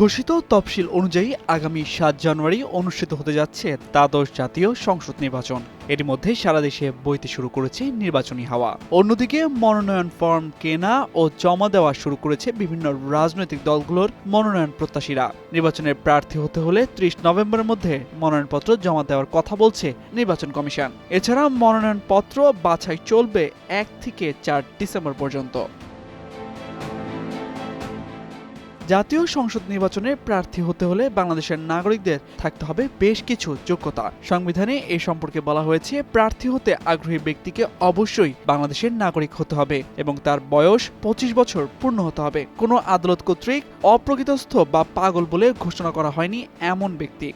ঘোষিত তফসিল অনুযায়ী আগামী সাত জানুয়ারি অনুষ্ঠিত হতে যাচ্ছে দ্বাদশ জাতীয় সংসদ নির্বাচন। এর মধ্যে সারা দেশে বইতে শুরু করেছে নির্বাচনী হাওয়া। অন্যদিকে মনোনয়ন ফর্ম কেনা ও জমা দেওয়া শুরু করেছে বিভিন্ন রাজনৈতিক দলগুলোর মনোনয়ন প্রত্যাশীরা। নির্বাচনের প্রার্থী হতে হলে ত্রিশ নভেম্বরের মধ্যে মনোনয়নপত্র জমা দেওয়ার কথা বলছে নির্বাচন কমিশন। এছাড়া মনোনয়নপত্র বাছাই চলবে এক থেকে চার ডিসেম্বর পর্যন্ত। জাতীয় সংসদ নির্বাচনে প্রার্থী হতে হলে বাংলাদেশের নাগরিকদের থাকতে হবে বেশ কিছু যোগ্যতা। সংবিধানে এ সম্পর্কে বলা হয়েছে, প্রার্থী হতে আগ্রহী ব্যক্তিকে অবশ্যই বাংলাদেশের নাগরিক হতে হবে এবং তার বয়স পঁচিশ বছর পূর্ণ হতে হবে। কোনো আদালত কর্তৃক অপ্রকৃতস্থ বা পাগল বলে ঘোষণা করা হয়নি এমন ব্যক্তি।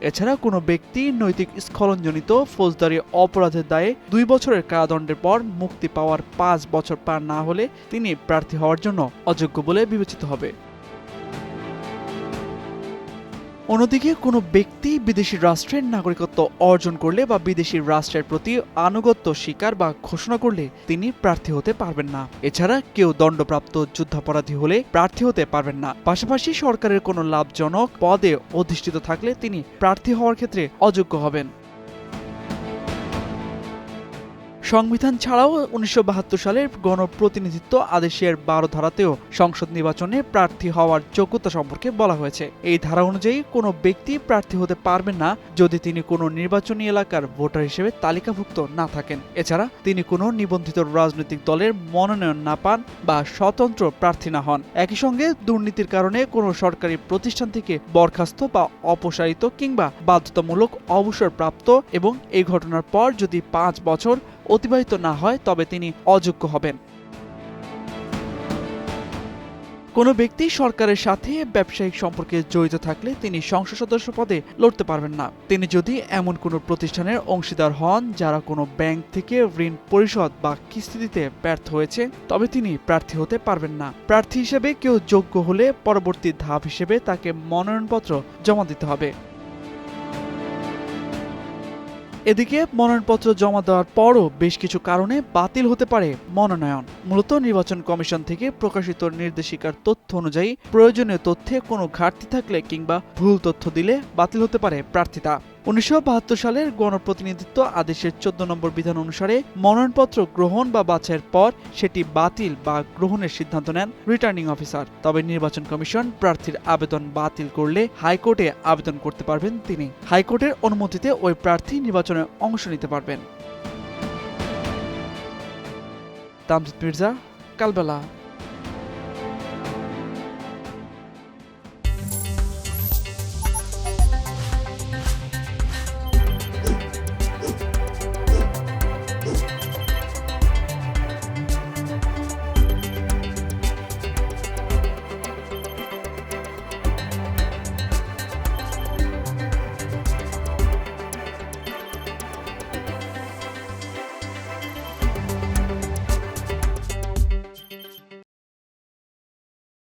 এছাড়া কোনো ব্যক্তি নৈতিক স্খলনজনিত ফৌজদারি অপরাধের দায়ে দুই বছরের কারাদণ্ডের পর মুক্তি পাওয়ার পাঁচ বছর পার না হলে তিনি প্রার্থী হওয়ার জন্য অযোগ্য বলে বিবেচিত হবে। অন্যদিকে কোনো ব্যক্তি বিদেশি রাষ্ট্রের নাগরিকত্ব অর্জন করলে বা বিদেশি রাষ্ট্রের প্রতি আনুগত্য স্বীকার বা ঘোষণা করলে তিনি প্রার্থী হতে পারবেন না। এছাড়া কেউ দণ্ডপ্রাপ্ত যুদ্ধাপরাধী হলে প্রার্থী হতে পারবেন না। পাশাপাশি সরকারের কোনো লাভজনক পদে অধিষ্ঠিত থাকলে তিনি প্রার্থী হওয়ার ক্ষেত্রে অযোগ্য হবেন। সংবিধান ছাড়াও উনিশশো বাহাত্তর সালের গণপ্রতিনিধিত্ব আদেশের বারো ধারাতেও সংসদ নির্বাচনে প্রার্থী হওয়ার যোগ্যতা সম্পর্কে বলা হয়েছে। এই ধারা অনুযায়ী কোনো ব্যক্তি প্রার্থী হতে পারবেন না যদি তিনি কোনো নির্বাচনী এলাকার ভোটার হিসেবে তালিকাভুক্ত না থাকেন। এছাড়া তিনি কোনো নিবন্ধিত রাজনৈতিক দলের মনোনয়ন না পান বা স্বতন্ত্র প্রার্থী না হন। একই সঙ্গে দুর্নীতির কারণে কোনো সরকারি প্রতিষ্ঠান থেকে বরখাস্ত বা অপসারিত কিংবা বাধ্যতামূলক অবসরপ্রাপ্ত এবং এই ঘটনার পর যদি পাঁচ বছর অতিবাহিত না হয়, তবে তিনি অযোগ্য হবেন। কোনো ব্যক্তি সরকারের সাথে ব্যবসায়িক সম্পর্কে জড়িত থাকলে তিনি সংসদ সদস্য পদে লড়তে পারবেন না। তিনি যদি এমন কোনো প্রতিষ্ঠানের অংশীদার হন, যারা কোনো ব্যাংক থেকে ঋণ পরিশোধ বা কিস্তি দিতে ব্যর্থ হয়েছে, তবে তিনি প্রার্থী হতে পারবেন না। প্রার্থী হিসেবে কেউ যোগ্য হলে পরবর্তী ধাপ হিসেবে তাকে মনোনয়নপত্র জমা দিতে হবে। এদিকে মনোনয়নপত্র জমা দেওয়ার পরও বেশ কিছু কারণে বাতিল হতে পারে মনোনয়ন। মূলত নির্বাচন কমিশন থেকে প্রকাশিত নির্দেশিকার তথ্য অনুযায়ী প্রয়োজনীয় তথ্যে কোনো ঘাটতি থাকলে কিংবা ভুল তথ্য দিলে বাতিল হতে পারে প্রার্থিতা। উনিশশো বাহাত্তর সালের গণপ্রতিনিধিত্ব আদেশের চোদ্দ নম্বর বিধান অনুসারে মনোনয়নপত্র গ্রহণ বা বাছাইয়ের পর সেটি বাতিল বা গ্রহণের সিদ্ধান্ত নেন রিটার্নিং অফিসার। তবে নির্বাচন কমিশন প্রার্থীর আবেদন বাতিল করলে হাইকোর্টে আবেদন করতে পারবেন তিনি। হাইকোর্টের অনুমতিতে ওই প্রার্থী নির্বাচনে অংশ নিতে পারবেন। তামজিদ মির্জা, কালবেলা।